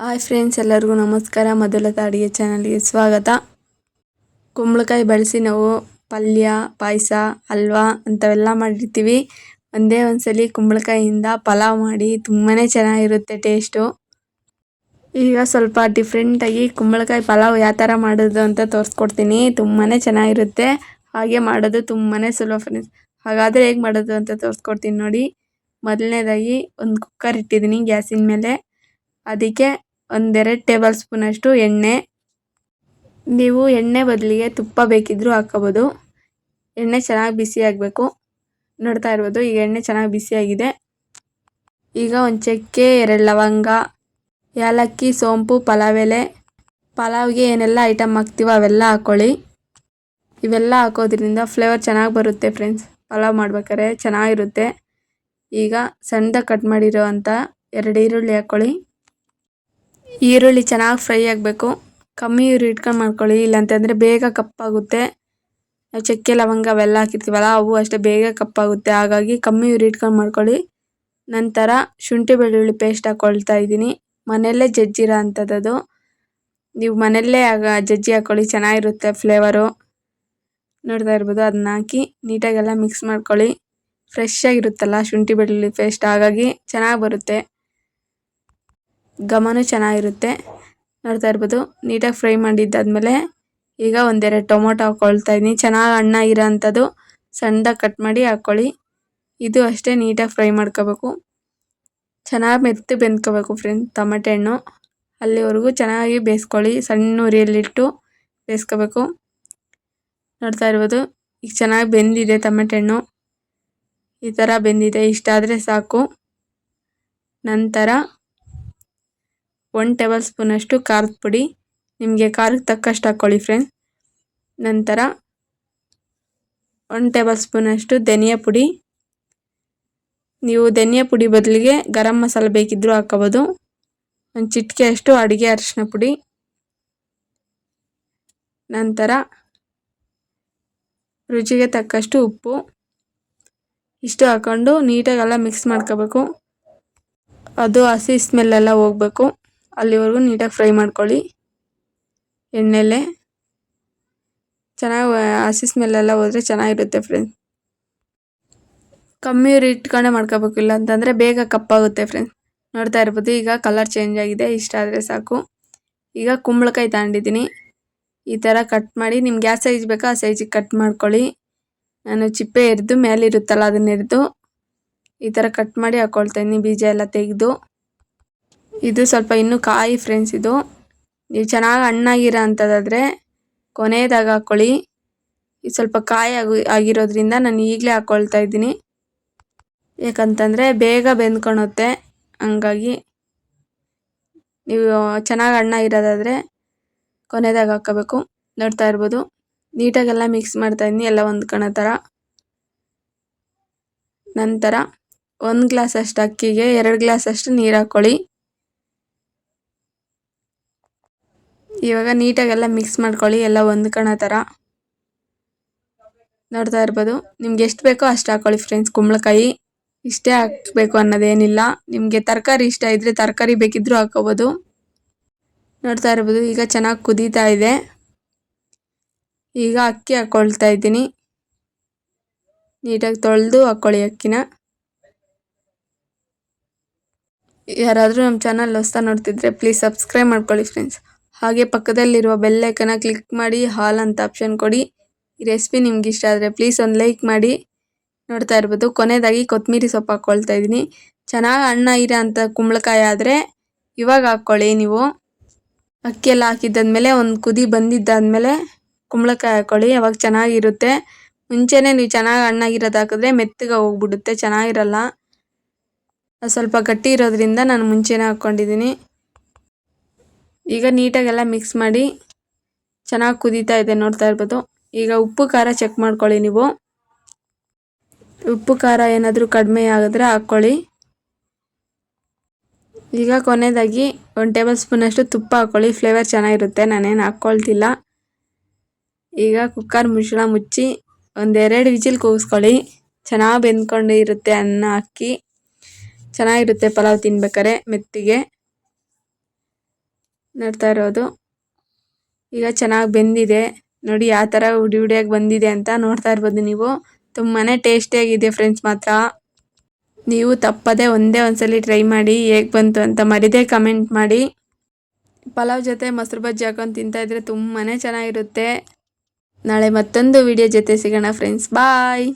Hi friends, ಎಲ್ಲರಿಗೂ ನಮಸ್ಕಾರ. ಮೊದಲ ಅಡುಗೆ ಚಾನಲ್ಗೆ ಸ್ವಾಗತ. ಕುಂಬಳಕಾಯಿ ಬಳಸಿ ನಾವು ಪಲ್ಯ, ಪಾಯಸ ಹಲ್ವಾ ಅಂಥವೆಲ್ಲ ಮಾಡಿರ್ತೀವಿ. ಒಂದೇ ಒಂದ್ಸಲಿ ಕುಂಬಳಕಾಯಿಯಿಂದ ಪಲಾವ್ ಮಾಡಿ ತುಂಬಾ ಚೆನ್ನಾಗಿರುತ್ತೆ ಟೇಸ್ಟು. ಈಗ ಸ್ವಲ್ಪ ಡಿಫ್ರೆಂಟಾಗಿ ಕುಂಬಳಕಾಯಿ ಪಲಾವ್ ಯಾವ ಥರ ಮಾಡೋದು ಅಂತ ತೋರಿಸ್ಕೊಡ್ತೀನಿ. ತುಂಬಾ ಚೆನ್ನಾಗಿರುತ್ತೆ. ಹಾಗೆ ಮಾಡೋದು ತುಂಬಾ ಸುಲಭ ಫ್ರೆಂಡ್ಸ್. ಹಾಗಾದರೆ ಹೇಗೆ ಮಾಡೋದು ಅಂತ ತೋರಿಸ್ಕೊಡ್ತೀನಿ ನೋಡಿ. ಮೊದಲನೇದಾಗಿ ಒಂದು ಕುಕ್ಕರ್ ಇಟ್ಟಿದ್ದೀನಿ ಗ್ಯಾಸಿನ ಮೇಲೆ. ಅದಕ್ಕೆ ಒಂದೆರಡು ಟೇಬಲ್ ಸ್ಪೂನಷ್ಟು ಎಣ್ಣೆ. ನೀವು ಎಣ್ಣೆ ಬದಲಿಗೆ ತುಪ್ಪ ಬೇಕಿದ್ದರೂ ಹಾಕ್ಕೋಬೋದು. ಎಣ್ಣೆ ಚೆನ್ನಾಗಿ ಬಿಸಿ ಆಗಬೇಕು. ನೋಡ್ತಾ ಇರ್ಬೋದು, ಈಗ ಎಣ್ಣೆ ಚೆನ್ನಾಗಿ ಬಿಸಿಯಾಗಿದೆ ಈಗ ಒಂದು ಚಕ್ಕೆ, ಎರಡು ಲವಂಗ ಏಲಕ್ಕಿ ಸೋಂಪು, ಪಲಾವ್ ಎಲೆ. ಪಲಾವ್ಗೆ ಏನೆಲ್ಲ ಐಟಮ್ ಹಾಕ್ತೀವೋ ಅವೆಲ್ಲ ಹಾಕ್ಕೊಳ್ಳಿ ಇವೆಲ್ಲ ಹಾಕೋದ್ರಿಂದ ಫ್ಲೇವರ್ ಚೆನ್ನಾಗಿ ಬರುತ್ತೆ ಫ್ರೆಂಡ್ಸ್ ಪಲಾವ್ ಮಾಡ್ಬೇಕಾದ್ರೆ ಚೆನ್ನಾಗಿರುತ್ತೆ. ಈಗ ಸಣ್ಣದಾಗಿ ಕಟ್ ಮಾಡಿರೋ ಅಂಥ ಎರಡು ಈರುಳ್ಳಿ ಹಾಕ್ಕೊಳ್ಳಿ ಈರುಳ್ಳಿ ಚೆನ್ನಾಗಿ ಫ್ರೈ ಆಗಬೇಕು. ಕಮ್ಮಿ ಉರಿ ಇಟ್ಕೊಂಡು ಮಾಡ್ಕೊಳ್ಳಿ. ಇಲ್ಲಾಂತಂದರೆ ಬೇಗ ಕಪ್ಪಾಗುತ್ತೆ. ಚಕ್ಕೆ, ಲವಂಗ ಅವೆಲ್ಲ ಹಾಕಿರ್ತೀವಲ್ಲ, ಅವು ಅಷ್ಟೇ ಬೇಗ ಕಪ್ಪಾಗುತ್ತೆ. ಹಾಗಾಗಿ ಕಮ್ಮಿ ಉರಿ ಇಟ್ಕೊಂಡು ಮಾಡ್ಕೊಳ್ಳಿ. ನಂತರ ಶುಂಠಿ ಬೆಳ್ಳುಳ್ಳಿ ಪೇಸ್ಟ್ ಹಾಕ್ಕೊಳ್ತಾ ಇದ್ದೀನಿ. ಮನೆಯಲ್ಲೇ ಜಜ್ಜಿರೋ ಅಂಥದ್ದು ನೀವು ಮನೆಯಲ್ಲೇ ಆಗ ಜಜ್ಜಿ ಹಾಕ್ಕೊಳ್ಳಿ ಚೆನ್ನಾಗಿರುತ್ತೆ ಫ್ಲೇವರು. ನೋಡ್ತಾ ಇರ್ಬೋದು, ಅದನ್ನ ಹಾಕಿ ನೀಟಾಗೆಲ್ಲ ಮಿಕ್ಸ್ ಮಾಡ್ಕೊಳ್ಳಿ. ಫ್ರೆಶ್ ಆಗಿರುತ್ತಲ್ಲ ಶುಂಠಿ ಬೆಳ್ಳುಳ್ಳಿ ಪೇಸ್ಟ್. ಹಾಗಾಗಿ ಚೆನ್ನಾಗಿ ಬರುತ್ತೆ. ಘಮನೂ ಚೆನ್ನಾಗಿರುತ್ತೆ. ನೋಡ್ತಾ ಇರ್ಬೋದು, ನೀಟಾಗಿ ಫ್ರೈ ಮಾಡಿದ್ದಾದ್ಮೇಲೆ ಈಗ ಒಂದೆರಡು ಟೊಮೊಟೊ ಹಾಕ್ಕೊಳ್ತಾ ಇದ್ದೀನಿ. ಚೆನ್ನಾಗಿ ಹಣ್ಣಾಗಿರೋ ಅಂಥದ್ದು ಸಣ್ಣದಾಗಿ ಕಟ್ ಮಾಡಿ ಹಾಕ್ಕೊಳ್ಳಿ ಇದು ಅಷ್ಟೇ ನೀಟಾಗಿ ಫ್ರೈ ಮಾಡ್ಕೋಬೇಕು. ಚೆನ್ನಾಗಿ ಮೆತ್ತು ಬೆಂದ್ಕೋಬೇಕು ಫ್ರೆಂಡ್ ಟೊಮೆಟೆ ಹಣ್ಣು. ಅಲ್ಲಿವರೆಗೂ ಚೆನ್ನಾಗಿ ಬೇಯಿಸ್ಕೊಳ್ಳಿ. ಸಣ್ಣ ಉರಿಯಲ್ಲಿಟ್ಟು ಬೇಯಿಸ್ಕೋಬೇಕು. ನೋಡ್ತಾ ಇರ್ಬೋದು, ಈಗ ಚೆನ್ನಾಗಿ ಬೆಂದಿದೆ ಟೊಮೆಟೆ ಹಣ್ಣು. ಈ ಥರ ಬೆಂದಿದೆ. ಇಷ್ಟಾದರೆ ಸಾಕು. ನಂತರ ಒನ್ ಟೇಬಲ್ ಸ್ಪೂನಷ್ಟು ಖಾರದ ಪುಡಿ. ನಿಮಗೆ ಖಾರಕ್ಕೆ ತಕ್ಕಷ್ಟು ಹಾಕ್ಕೊಳ್ಳಿ ಫ್ರೆಂಡ್ಸ್ ನಂತರ ಒನ್ ಟೇಬಲ್ ಸ್ಪೂನಷ್ಟು ಧನಿಯಾ ಪುಡಿ. ನೀವು ಧನಿಯಾ ಪುಡಿ ಬದಲಿಗೆ ಗರಂ ಮಸಾಲೆ ಬೇಕಿದ್ದರೂ ಹಾಕೋಬೋದು ಒಂದು ಚಿಟಿಕೆ ಅಷ್ಟು ಅಡುಗೆ ಅರಿಶಿನ ಪುಡಿ. ನಂತರ ರುಚಿಗೆ ತಕ್ಕಷ್ಟು ಉಪ್ಪು. ಇಷ್ಟು ಹಾಕ್ಕೊಂಡು ನೀಟಾಗೆಲ್ಲ ಮಿಕ್ಸ್ ಮಾಡ್ಕೋಬೇಕು. ಅದು ಹಸಿ ಸ್ಮೆಲ್ಲೆಲ್ಲ ಹೋಗಬೇಕು. ಅಲ್ಲಿವರೆಗೂ ನೀಟಾಗಿ ಫ್ರೈ ಮಾಡ್ಕೊಳ್ಳಿ. ಎಣ್ಣೆಲೆ. ಚೆನ್ನಾಗಿ ಹಸಿ ಸ್ಮೆಲ್ಲೆಲ್ಲ ಹೋದರೆ ಚೆನ್ನಾಗಿರುತ್ತೆ ಫ್ರೆಂಡ್ಸ್ ಕಮ್ಮಿ ಇಟ್ಕೊಂಡೆ ಮಾಡ್ಕೋಬೇಕು ಇಲ್ಲ ಅಂತಂದರೆ ಬೇಗ ಕಪ್ಪಾಗುತ್ತೆ ಫ್ರೆಂಡ್ಸ್ ನೋಡ್ತಾ ಇರ್ಬೋದು, ಈಗ ಕಲರ್ ಚೇಂಜ್ ಆಗಿದೆ, ಇಷ್ಟ ಆದರೆ ಸಾಕು. ಈಗ ಕುಂಬಳಕಾಯಿ ತಗೊಂಡಿದ್ದೀನಿ. ಈ ಥರ ಕಟ್ ಮಾಡಿ, ನಿಮ್ಗೆ ಯಾವ ಸೈಜ್ ಬೇಕೋ ಆ ಸೈಜಿಗೆ ಕಟ್ ಮಾಡ್ಕೊಳ್ಳಿ. ನಾನು ಚಿಪ್ಪೆ ಎರಿದು ಮೇಲಿರುತ್ತಲ್ಲ ಅದನ್ನ ಎರಿದು, ಈ ಥರ ಕಟ್ ಮಾಡಿ ಹಾಕ್ಕೊಳ್ತಾ ಇದ್ದೀನಿ, ಬೀಜ ಎಲ್ಲ ತೆಗೆದು. ಇದು ಸ್ವಲ್ಪ ಇನ್ನು ಕಾಯಿ ಫ್ರೆಂಡ್ಸ್ ಇದು. ನೀವು ಚೆನ್ನಾಗಿ ಹಣ್ಣಾಗಿರೋ ಅಂಥದ್ದಾದರೆ ಕೊನೆಯದಾಗ ಹಾಕ್ಕೊಳ್ಳಿ ಇದು ಸ್ವಲ್ಪ ಕಾಯಿ ಆಗಿ ಆಗಿರೋದ್ರಿಂದ ನಾನು ಈಗಲೇ ಹಾಕ್ಕೊಳ್ತಾ ಇದ್ದೀನಿ. ಯಾಕಂತಂದರೆ ಬೇಗ ಬೆಂದ್ಕೊಳುತ್ತೆ ಹಂಗಾಗಿ ನೀವು ಚೆನ್ನಾಗಿ ಅಣ್ಣ ಇರೋದಾದರೆ ಕೊನೆದಾಗ ಹಾಕ್ಕೋಬೇಕು ನೋಡ್ತಾ ಇರ್ಬೋದು. ನೀಟಾಗೆಲ್ಲ ಮಿಕ್ಸ್ ಮಾಡ್ತಾ ಇದ್ದೀನಿ ಎಲ್ಲ ಹೊಂದ್ಕೊಳೋ ಥರ ನಂತರ ಒಂದು ಗ್ಲಾಸ್ ಅಷ್ಟು ಅಕ್ಕಿಗೆ, ಎರಡು ಗ್ಲಾಸ್ ಅಷ್ಟು ನೀರು ಹಾಕ್ಕೊಳ್ಳಿ ಇವಾಗ ನೀಟಾಗೆಲ್ಲ ಮಿಕ್ಸ್ ಮಾಡ್ಕೊಳ್ಳಿ, ಎಲ್ಲ ಹೊಂದ್ಕೊಳೋ ಥರ ನೋಡ್ತಾ ಇರ್ಬೋದು. ನಿಮ್ಗೆ ಎಷ್ಟು ಬೇಕೋ ಅಷ್ಟು ಹಾಕ್ಕೊಳ್ಳಿ ಫ್ರೆಂಡ್ಸ್ ಕುಂಬಳಕಾಯಿ ಇಷ್ಟೇ ಹಾಕಬೇಕು ಅನ್ನೋದೇನಿಲ್ಲ. ನಿಮಗೆ ತರಕಾರಿ ಇಷ್ಟ ಇದ್ದರೆ ತರಕಾರಿ ಬೇಕಿದ್ದರೂ ಹಾಕ್ಕೋಬೋದು. ನೋಡ್ತಾ ಇರ್ಬೋದು, ಈಗ ಚೆನ್ನಾಗಿ ಕುದೀತಾ ಇದೆ. ಈಗ ಅಕ್ಕಿ ಹಾಕ್ಕೊಳ್ತಾ ಇದ್ದೀನಿ. ನೀಟಾಗಿ ತೊಳೆದು ಹಾಕ್ಕೊಳ್ಳಿ ಅಕ್ಕಿನ. ಯಾರಾದರೂ ನಮ್ಮ ಚಾನಲ್ ಹೊಸ್ತಾ ನೋಡ್ತಿದ್ರೆ ಪ್ಲೀಸ್ ಸಬ್ಸ್ಕ್ರೈಬ್ ಮಾಡ್ಕೊಳ್ಳಿ ಫ್ರೆಂಡ್ಸ್ ಹಾಗೆ ಪಕ್ಕದಲ್ಲಿರುವ ಬೆಲ್ ಬೆಲ್ಲೈಕನ ಕ್ಲಿಕ್ ಮಾಡಿ ಹಾಲ್ ಅಂತ ಆಪ್ಷನ್ ಕೊಡಿ. ಈ ರೆಸಿಪಿ ನಿಮ್ಗೆ ಇಷ್ಟ ಆದರೆ ಪ್ಲೀಸ್ ಒಂದು ಲೈಕ್ ಮಾಡಿ. ನೋಡ್ತಾ ಇರ್ಬೋದು. ಕೊನೆಯದಾಗಿ ಕೊತ್ತಂಬರಿ ಸೊಪ್ಪು ಹಾಕ್ಕೊಳ್ತಾ ಇದ್ದೀನಿ. ಚೆನ್ನಾಗಿ ಅಣ್ಣ ಇರೋ ಅಂಥ ಕುಂಬಳಕಾಯಿ ಆದರೆ ಇವಾಗ ಹಾಕ್ಕೊಳ್ಳಿ ನೀವು. ಅಕ್ಕಿ ಎಲ್ಲ ಹಾಕಿದ್ದಾದ್ಮೇಲೆ ಒಂದು ಕುದಿ ಬಂದಿದ್ದಾದಮೇಲೆ ಕುಂಬಳಕಾಯಿ ಹಾಕ್ಕೊಳ್ಳಿ ಅವಾಗ ಚೆನ್ನಾಗಿರುತ್ತೆ. ಮುಂಚೆನೇ ನೀವು ಚೆನ್ನಾಗಿ ಹಣ್ಣಾಗಿರೋದು ಹಾಕಿದ್ರೆ ಮೆತ್ತಗೆ ಹೋಗ್ಬಿಡುತ್ತೆ. ಚೆನ್ನಾಗಿರಲ್ಲ. ಸ್ವಲ್ಪ ಗಟ್ಟಿ ಇರೋದ್ರಿಂದ ನಾನು ಮುಂಚೆನೇ ಹಾಕ್ಕೊಂಡಿದ್ದೀನಿ ಈಗ ನೀಟಾಗೆಲ್ಲ ಮಿಕ್ಸ್ ಮಾಡಿ ಚೆನ್ನಾಗಿ ಕುದೀತಾ ಇದೆ ನೋಡ್ತಾ ಇರ್ಬೋದು. ಈಗ ಉಪ್ಪು, ಖಾರ ಚೆಕ್ ಮಾಡ್ಕೊಳ್ಳಿ ನೀವು. ಉಪ್ಪು, ಖಾರ ಏನಾದರೂ ಕಡಿಮೆ ಆಗಿದ್ರೆ ಹಾಕ್ಕೊಳ್ಳಿ. ಈಗ ಕೊನೆಯದಾಗಿ ಒಂದು ಟೇಬಲ್ ಸ್ಪೂನಷ್ಟು ತುಪ್ಪ ಹಾಕ್ಕೊಳ್ಳಿ. ಫ್ಲೇವರ್ ಚೆನ್ನಾಗಿರುತ್ತೆ, ನಾನೇನು ಹಾಕ್ಕೊಳ್ತಿಲ್ಲ ಈಗ ಕುಕ್ಕರ್ ಮುಚ್ಚಳ ಮುಚ್ಚಿ ಒಂದೆರಡು ವಿಜಿಲ್ ಕೂಗಿಸ್ಕೊಳ್ಳಿ. ಚೆನ್ನಾಗಿ ಬೆಂದ್ಕೊಂಡು ಇರುತ್ತೆ ಅನ್ನ ಅಕ್ಕಿ. ಚೆನ್ನಾಗಿರುತ್ತೆ ಪಲಾವ್ ತಿನ್ಬೇಕಾರೆ ಮೆತ್ತಿಗೆ. ನೋಡ್ತಾ ಇರೋದು. ಈಗ ಚೆನ್ನಾಗಿ ಬೆಂದಿದೆ. ನೋಡಿ ಯಾವ ಥರ ಉಡಿ ಉಡಿಯಾಗಿ ಬಂದಿದೆ ಅಂತ ನೋಡ್ತಾ ಇರ್ಬೋದು ನೀವು. ತುಂಬಾನೇ ಟೇಸ್ಟಿಯಾಗಿದೆ ಫ್ರೆಂಡ್ಸ್ ಮಾತ್ರ. ನೀವು ತಪ್ಪದೆ ಒಂದೇ ಒಂದ್ಸಲಿ ಟ್ರೈ ಮಾಡಿ ಹೇಗ್ ಬಂತು ಅಂತ ಮರಿದೆ ಕಮೆಂಟ್ ಮಾಡಿ. ಪಲಾವ್ ಜೊತೆ ಮೊಸರು ಬಜ್ಜಿ ಹಾಕೊಂಡು ತಿಂತಾ ಇದ್ರೆ ತುಂಬಾನೇ ಚೆನ್ನಾಗಿರುತ್ತೆ. ನಾಳೆ ಮತ್ತೊಂದು ವಿಡಿಯೋ ಜೊತೆ ಸಿಗೋಣ ಫ್ರೆಂಡ್ಸ್ ಬಾಯ್